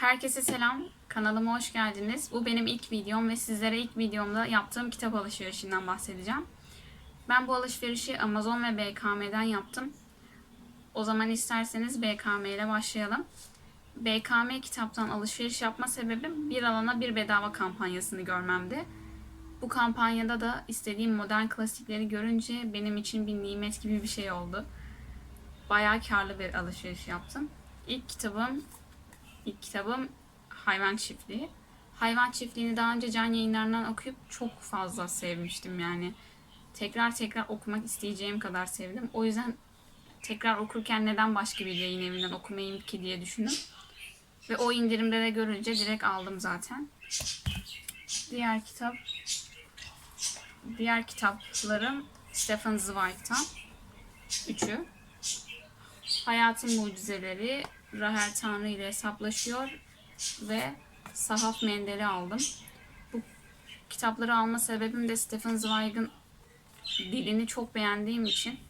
Herkese selam. Kanalıma hoş geldiniz. Bu benim ilk videom ve sizlere ilk videomda yaptığım kitap alışverişinden bahsedeceğim. Ben bu alışverişi Amazon ve BKM'den yaptım. O zaman isterseniz BKM ile başlayalım. BKM kitaptan alışveriş yapma sebebim bir alana bir bedava kampanyasını görmemdi. Bu kampanyada da istediğim modern klasikleri görünce benim için bir nimet gibi bir şey oldu. Bayağı karlı bir alışveriş yaptım. İlk kitabım İlk kitabım Hayvan Çiftliği. Hayvan Çiftliği'ni daha önce can yayınlarından okuyup çok fazla sevmiştim yani. Tekrar tekrar okumak isteyeceğim kadar sevdim. O yüzden tekrar okurken neden başka bir yayın evinden okumayayım ki diye düşündüm. Ve o indirimde de görünce direkt aldım zaten. Diğer kitap diğer kitaplarım Stephen Zweig'tan. Üçü. Hayatın Mucizeleri, Rahel Tanrı ile hesaplaşıyor ve Sahaf Mendel'i aldım. Bu kitapları alma sebebim de Stephen Zweig'ın dilini çok beğendiğim için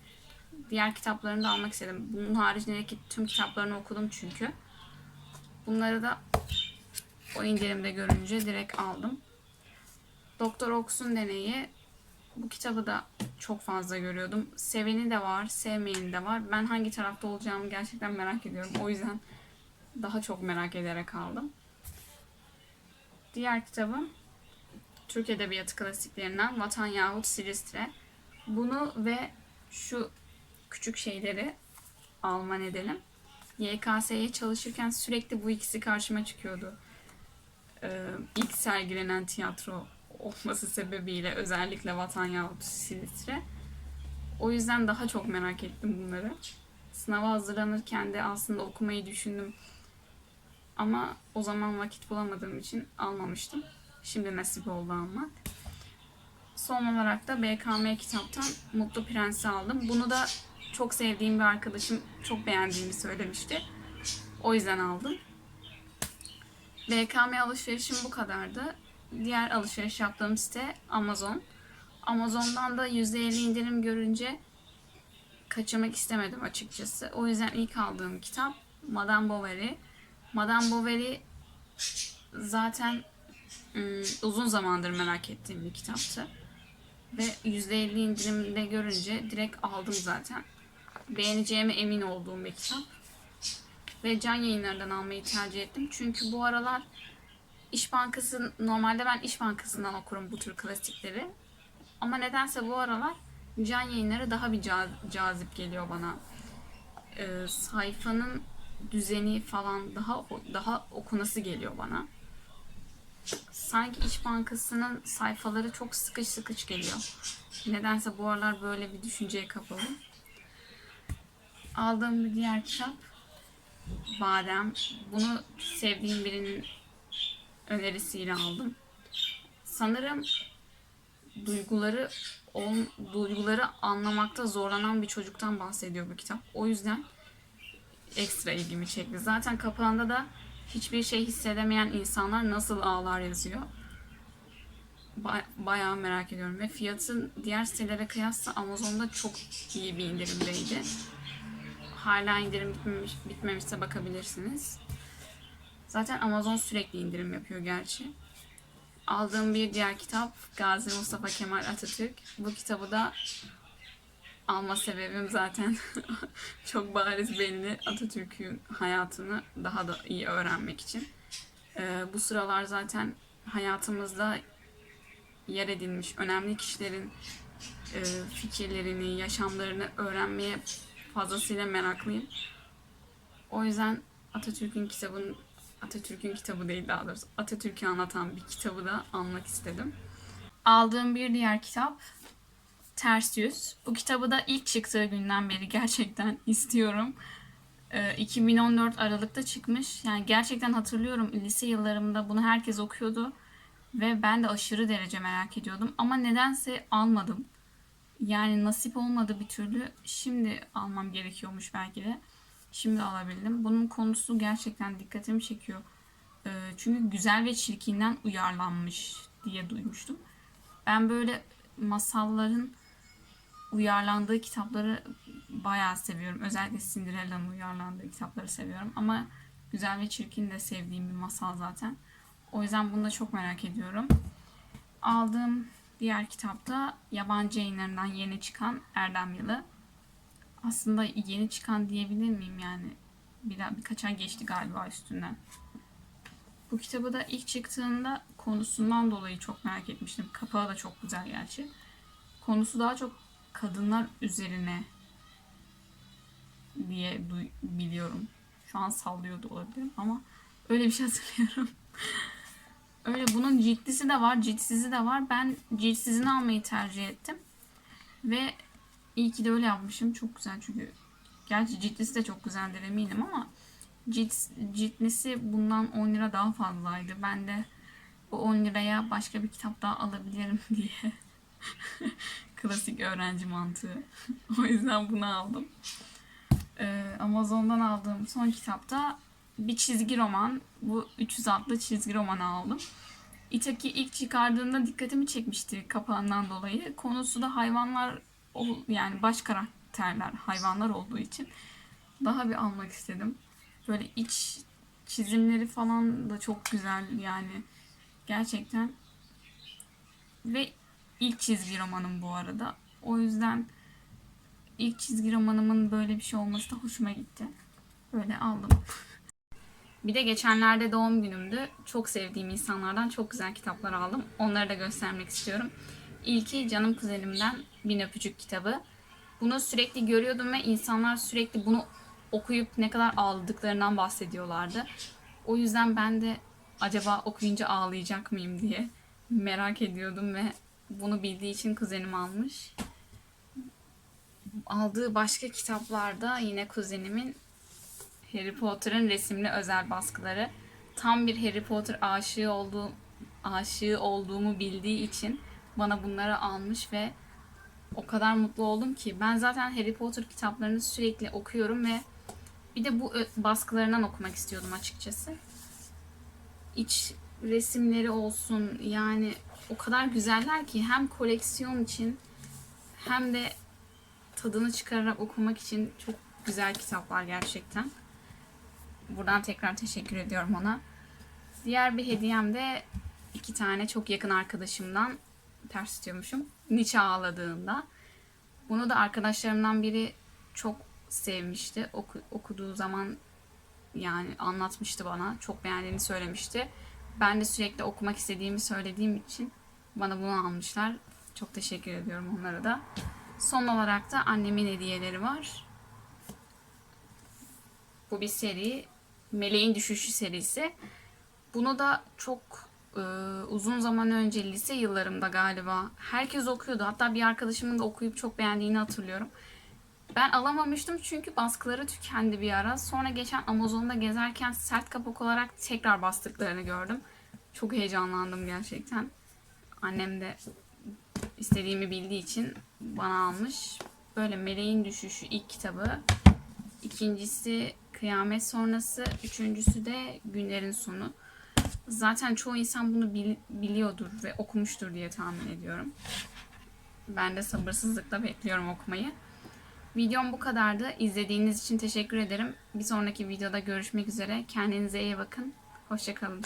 diğer kitaplarını da almak istedim. Bunun haricindeki tüm kitaplarını okudum çünkü. Bunları da o indirimde görünce direkt aldım. Doktor Ox'un deneyi bu kitabı da çok fazla görüyordum. Seveni de var, sevmeyeni de var. Ben hangi tarafta olacağımı gerçekten merak ediyorum. O yüzden daha çok merak ederek aldım. Diğer kitabım Türk Edebiyatı klasiklerinden Vatan yahut Silistre. Bunu ve şu küçük şeyleri alma nedenim. YKS'ye çalışırken sürekli bu ikisi karşıma çıkıyordu. Ee, ilk sergilenen tiyatro olması sebebiyle özellikle Vatan yahut Silistre. O yüzden daha çok merak ettim bunları. Sınava hazırlanırken de aslında okumayı düşündüm. Ama o zaman vakit bulamadığım için almamıştım. Şimdi nasip oldu almak. Son olarak da BKM kitaptan Mutlu Prens'i aldım. Bunu da çok sevdiğim bir arkadaşım çok beğendiğini söylemişti. O yüzden aldım. BKM alışverişim bu kadardı. Diğer alışveriş yaptığım site Amazon. Amazon'dan da %50 indirim görünce kaçırmak istemedim açıkçası. O yüzden ilk aldığım kitap Madame Bovary. Madame Bovary zaten ım, uzun zamandır merak ettiğim bir kitaptı. Ve %50 indirimde görünce direkt aldım zaten. Beğeneceğime emin olduğum bir kitap. Ve can yayınlarından almayı tercih ettim. Çünkü bu aralar İş Bankası, normalde ben İş Bankası'ndan okurum bu tür klasikleri. Ama nedense bu aralar can yayınları daha bir ca- cazip geliyor bana. Ee, sayfanın düzeni falan daha daha okunası geliyor bana. Sanki İş Bankası'nın sayfaları çok sıkış sıkış geliyor. Nedense bu aralar böyle bir düşünceye kapalı. Aldığım bir diğer kitap Badem. Bunu sevdiğim birinin önerisiyle aldım. Sanırım duyguları ol, duyguları anlamakta zorlanan bir çocuktan bahsediyor bu kitap. O yüzden ekstra ilgimi çekti. Zaten kapağında da hiçbir şey hissedemeyen insanlar nasıl ağlar yazıyor. Ba- bayağı merak ediyorum ve fiyatı diğer sitelere kıyasla Amazon'da çok iyi bir indirimdeydi. Hala indirim bitmemiş, bitmemişse bakabilirsiniz. Zaten Amazon sürekli indirim yapıyor gerçi. Aldığım bir diğer kitap Gazi Mustafa Kemal Atatürk. Bu kitabı da alma sebebim zaten çok bariz belli Atatürk'ün hayatını daha da iyi öğrenmek için. Ee, bu sıralar zaten hayatımızda yer edilmiş önemli kişilerin e, fikirlerini, yaşamlarını öğrenmeye fazlasıyla meraklıyım. O yüzden Atatürk'ün kitabını Atatürk'ün kitabı değil daha doğrusu Atatürk'ü anlatan bir kitabı da almak istedim. Aldığım bir diğer kitap Ters Yüz. Bu kitabı da ilk çıktığı günden beri gerçekten istiyorum. Ee, 2014 Aralık'ta çıkmış. Yani gerçekten hatırlıyorum lise yıllarımda bunu herkes okuyordu. Ve ben de aşırı derece merak ediyordum. Ama nedense almadım. Yani nasip olmadı bir türlü. Şimdi almam gerekiyormuş belki de. Şimdi alabildim. Bunun konusu gerçekten dikkatimi çekiyor. Ee, çünkü güzel ve çirkinden uyarlanmış diye duymuştum. Ben böyle masalların uyarlandığı kitapları bayağı seviyorum. Özellikle Cinderella'nın uyarlandığı kitapları seviyorum. Ama Güzel ve Çirkin de sevdiğim bir masal zaten. O yüzden bunu da çok merak ediyorum. Aldığım diğer kitapta yabancı yayınlarından yeni çıkan Erdem Yılı. Aslında yeni çıkan diyebilir miyim yani? Bir, birkaç ay geçti galiba üstünden. Bu kitabı da ilk çıktığında konusundan dolayı çok merak etmiştim. Kapağı da çok güzel gerçi. Konusu daha çok kadınlar üzerine diye biliyorum. Şu an sallıyor da olabilirim ama öyle bir şey hatırlıyorum. öyle bunun ciltlisi de var, ciltsizi de var. Ben ciltsizini almayı tercih ettim. Ve iyi ki de öyle yapmışım. Çok güzel çünkü gerçi ciltlisi de çok güzeldir eminim ama cilt, ciltlisi bundan 10 lira daha fazlaydı. Ben de bu 10 liraya başka bir kitap daha alabilirim diye. Klasik öğrenci mantığı. o yüzden bunu aldım. Ee, Amazon'dan aldığım son kitapta bir çizgi roman. Bu 300 adlı çizgi romanı aldım. Itaki ilk çıkardığında dikkatimi çekmişti kapağından dolayı. Konusu da hayvanlar yani baş karakterler hayvanlar olduğu için daha bir almak istedim. Böyle iç çizimleri falan da çok güzel yani gerçekten ve ilk çizgi romanım bu arada. O yüzden ilk çizgi romanımın böyle bir şey olması da hoşuma gitti. Böyle aldım. Bir de geçenlerde doğum günümdü. Çok sevdiğim insanlardan çok güzel kitaplar aldım. Onları da göstermek istiyorum. İlki Canım Kuzenim'den Bin Öpücük kitabı. Bunu sürekli görüyordum ve insanlar sürekli bunu okuyup ne kadar ağladıklarından bahsediyorlardı. O yüzden ben de acaba okuyunca ağlayacak mıyım diye merak ediyordum ve bunu bildiği için kuzenim almış. Aldığı başka kitaplarda yine kuzenimin Harry Potter'ın resimli özel baskıları. Tam bir Harry Potter aşığı olduğum aşığı olduğumu bildiği için bana bunları almış ve o kadar mutlu oldum ki ben zaten Harry Potter kitaplarını sürekli okuyorum ve bir de bu ö- baskılarından okumak istiyordum açıkçası. İç resimleri olsun yani o kadar güzeller ki hem koleksiyon için hem de tadını çıkararak okumak için çok güzel kitaplar gerçekten. Buradan tekrar teşekkür ediyorum ona. Diğer bir hediyem de iki tane çok yakın arkadaşımdan ters tutuyormuşum. Nietzsche ağladığında. Bunu da arkadaşlarımdan biri çok sevmişti. Oku- okuduğu zaman yani anlatmıştı bana. Çok beğendiğini söylemişti. Ben de sürekli okumak istediğimi söylediğim için bana bunu almışlar. Çok teşekkür ediyorum onlara da. Son olarak da annemin hediyeleri var. Bu bir seri. Meleğin Düşüşü serisi. Bunu da çok e, uzun zaman önce lise yıllarımda galiba herkes okuyordu. Hatta bir arkadaşımın da okuyup çok beğendiğini hatırlıyorum. Ben alamamıştım çünkü baskıları tükendi bir ara. Sonra geçen Amazon'da gezerken sert kapak olarak tekrar bastıklarını gördüm. Çok heyecanlandım gerçekten. Annem de istediğimi bildiği için bana almış. Böyle Meleğin Düşüşü ilk kitabı. İkincisi Kıyamet Sonrası. Üçüncüsü de Günlerin Sonu. Zaten çoğu insan bunu bil- biliyordur ve okumuştur diye tahmin ediyorum. Ben de sabırsızlıkla bekliyorum okumayı. Videom bu kadardı. İzlediğiniz için teşekkür ederim. Bir sonraki videoda görüşmek üzere. Kendinize iyi bakın. Hoşçakalın.